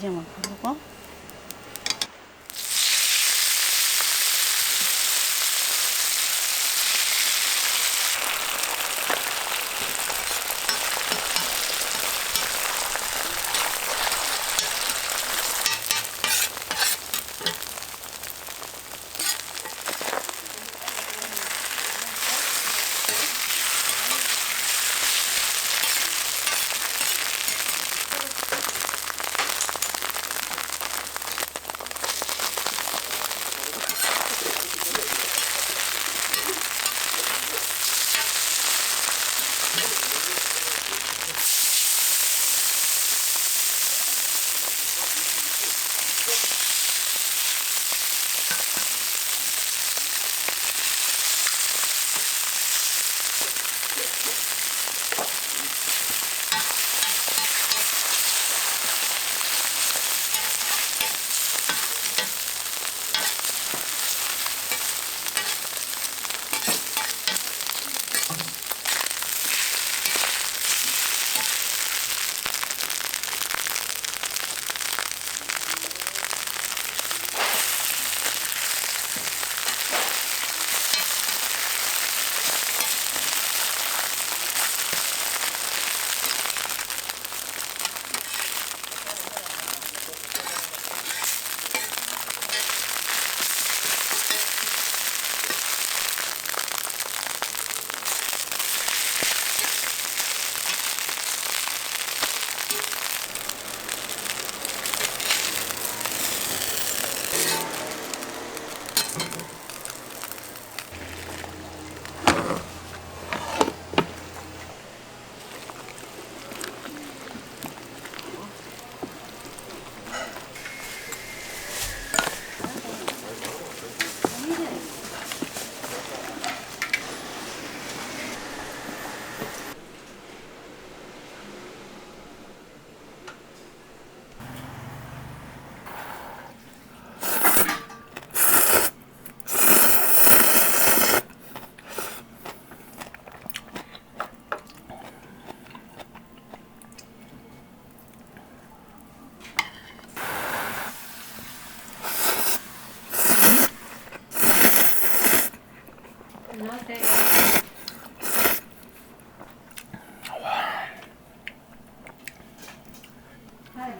기름을 부르고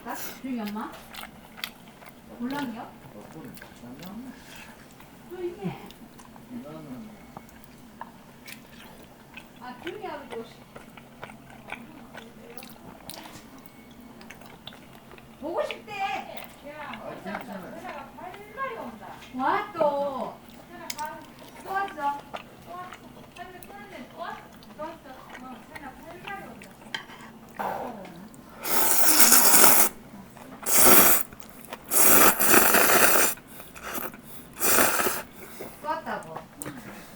할까? 주희 엄마? 몰랑이요? 주희네. 아 주희 아버지 오시. 보고 싶대. 와 또. 또 왔어. 또 왔다고.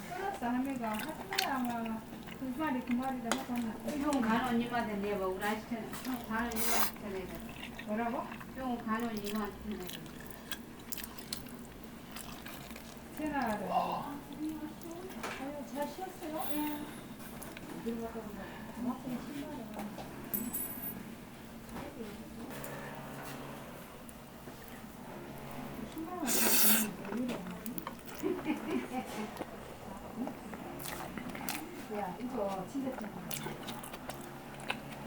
끊었어 할매가 하지마 아마 두 마리 두 마리다 하잖아 형 간호님한테 내봐 우리 아시잖아. 형 간호님한테 내봐. 뭐라고? 형 간호님한테 내봐. 세나를 아유 잘 쉬었어요? 예 어디로 갔다 온다 고맙더니 신발을 야 이거 진짜 갔다잉.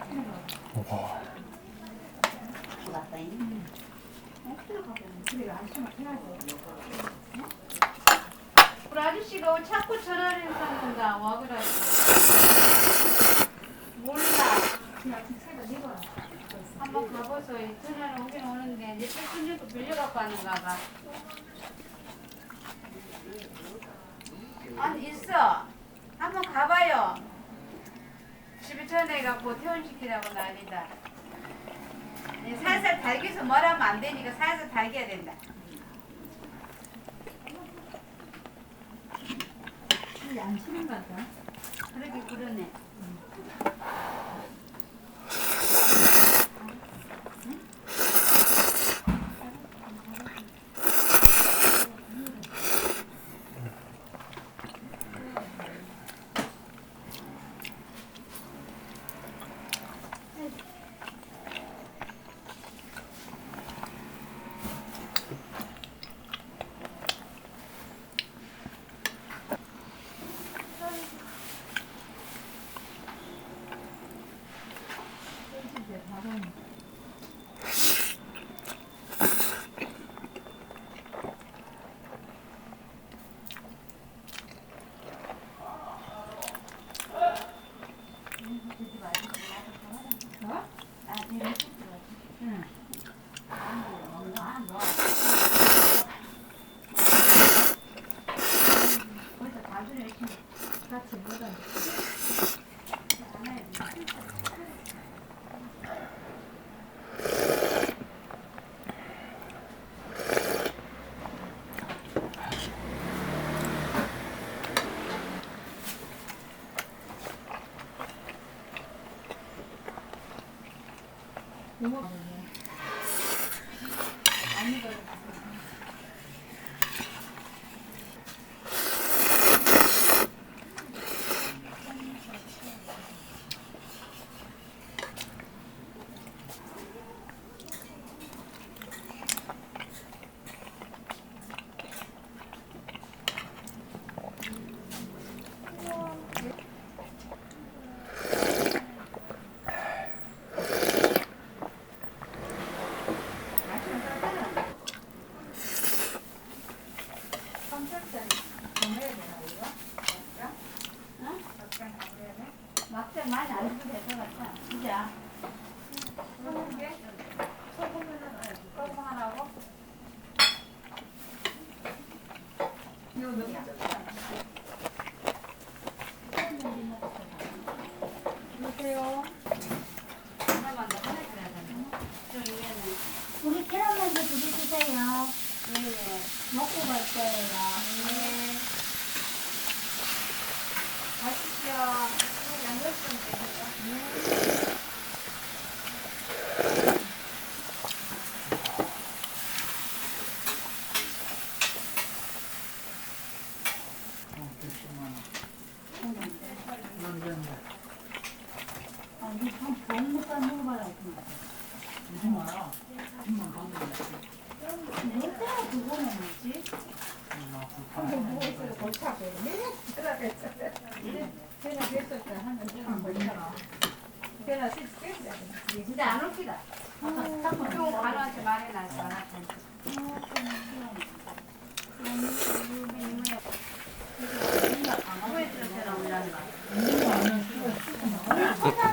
그래 안 심어 해야지 우리 아저씨가 자꾸 전화를 했었는가 와 그래. 몰라. 한번 가보서 전화를 오긴 오는데 내 패션도 빌려갖고 하는가 봐. 아니 있어. 한번 가봐요. 집에 전화해갖고 퇴원시키라고 난리다. 이 살살 달기서 뭐라면 안 되니까 살살 달겨야 된다. 안 치는 거 같아 그러게 그러네. 가 같이 먹어. 고마워. 막장 많이 안 해도 될 것 같아. 진짜. 소금 하나고. 여보세요. 하나만 더 꺼내줘야 되나? 저 위에는. 우리 계란만두 두개 주세요. 예, 예. 먹고 갈 거예요. 네. 가십시오. 양념 좀 드릴까? 아니, 참 좋은 것도 먹어봐라. 몇 대가 그거는 뭐지? 한번 보고 있어요. 골차고. 내가 됐어. 제가 됐을 때 하면 제가 걸리잖아. 제가 실수했어요. 진짜 안 웃기다. 좀 말해놔서 안 Africa.